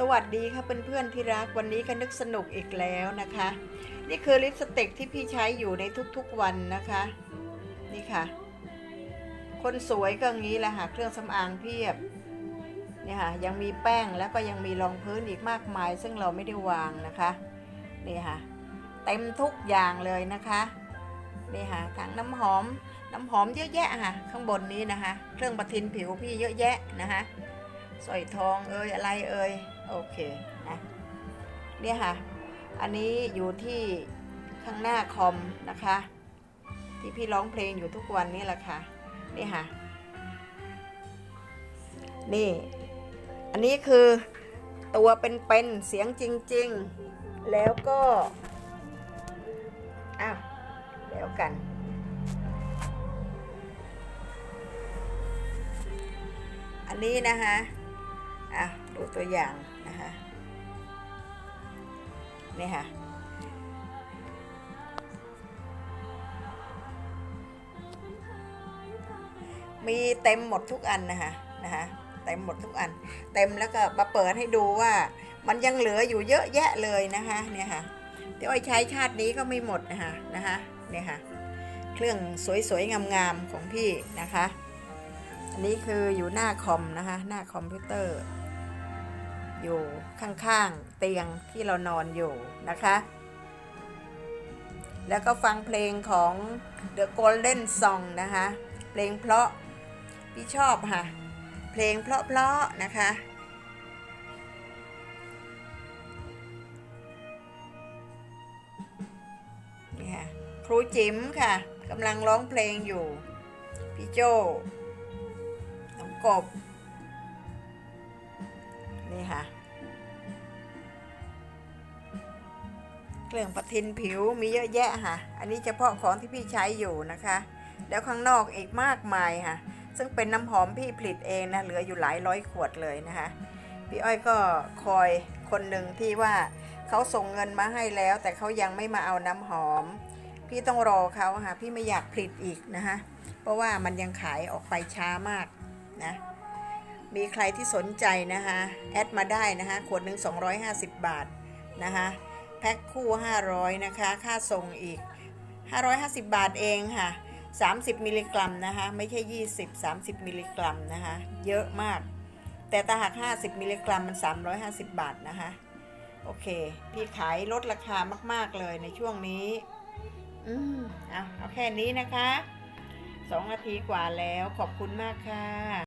สวัสดีค่ะเพื่อนๆที่รักวันนี้ก็นึกสนุกอีกแล้วนะคะ นี่คือลิปสติกที่พี่ใช้อยู่ในทุกๆวันนะคะ นี่ค่ะ คนสวยก็งี้แหละค่ะเครื่องสำอางเพียบเนี่ยค่ะยังมีแป้งแล้วก็ยังมีรองพื้นอีกมากมาย ซึ่งเราไม่ได้วางนะคะนี่ค่ะเต็มทุกอย่างเลยนะคะนี่ค่ะถังน้ำหอมน้ำหอมเยอะแยะค่ะ ข้างบนนี้นะคะ เครื่องประทินผิวพี่เยอะแยะนะคะ สร้อยทองเอ่ยอะไรเอ่ยโอเคนะเนี่ยค่ะ อันนี้อยู่ที่ข้างหน้าคอมนะคะ ที่พี่ร้องเพลงอยู่ทุกวันนี้แหละค่ะนี่ค่ะ นี่ อันนี้คือตัวเป็นๆเสียงจริง ๆ แล้วก็อ้าวแล้วกันอันนี้นะคะ อะดูตัวอย่างนะคะนี่ค่ะมีเต็มหมดทุกอันนะคะนะคะเต็มหมดทุกอัน เต็มแล้วก็มาเปิดให้ดูว่ามันยังเหลืออยู่เยอะแยะเลยนะคะเนี่ยค่ะเดี๋ยวไอ้ใช้ชาตินี้ก็ไม่หมดนะคะนะคะเนี่ยค่ะเครื่องสวยๆงามๆของพี่นะคะ อันนี้คืออยู่หน้าคอมนะคะหน้าคอมพิวเตอร์ อยู่ข้างๆเตียงที่เรานอนอยู่นะคะ แล้วก็ฟังเพลงของ The Golden Song นะคะ เพลงเพราะพี่ชอบค่ะ เพลงเพราะๆนะคะนี่ค่ะครูจิ๋มค่ะกำลังร้องเพลงอยู่ พี่โจน้องกบ นี่ค่ะ เครื่องประทินผิวมีเยอะแยะค่ะ อันนี้เฉพาะของที่พี่ใช้อยู่นะคะ แล้วข้างนอกอีกมากมายค่ะ ซึ่งเป็นน้ำหอมพี่ผลิตเองนะ เหลืออยู่หลายร้อยขวดเลยนะคะ พี่อ้อยก็คอยคนหนึ่งที่ว่าเขาส่งเงินมาให้แล้ว แต่เขายังไม่มาเอาน้ำหอม พี่ต้องรอเขาค่ะ พี่ไม่อยากผลิตอีกนะคะ เพราะว่ามันยังขายออกไปช้ามากนะ มีใครที่สนใจนะคะแอดมาได้นะคะขวดหนึ่ง250 บาทนะคะแพ็คคู่ 500 นะคะ ค่าส่งอีก 550 บาทเองค่ะ 30 มิลลิกรัมนะคะ ไม่ใช่ 20 30 มิลลิกรัมนะคะ เยอะมาก แต่ถ้าหาก 50 มิลลิกรัมมัน 350 บาทนะคะ โอเค พี่ขายลดราคามาก ๆ เลยในช่วงนี้ อืมเอาเอาแค่นี้นะคะสองนาทีกว่าแล้วขอบคุณมากค่ะ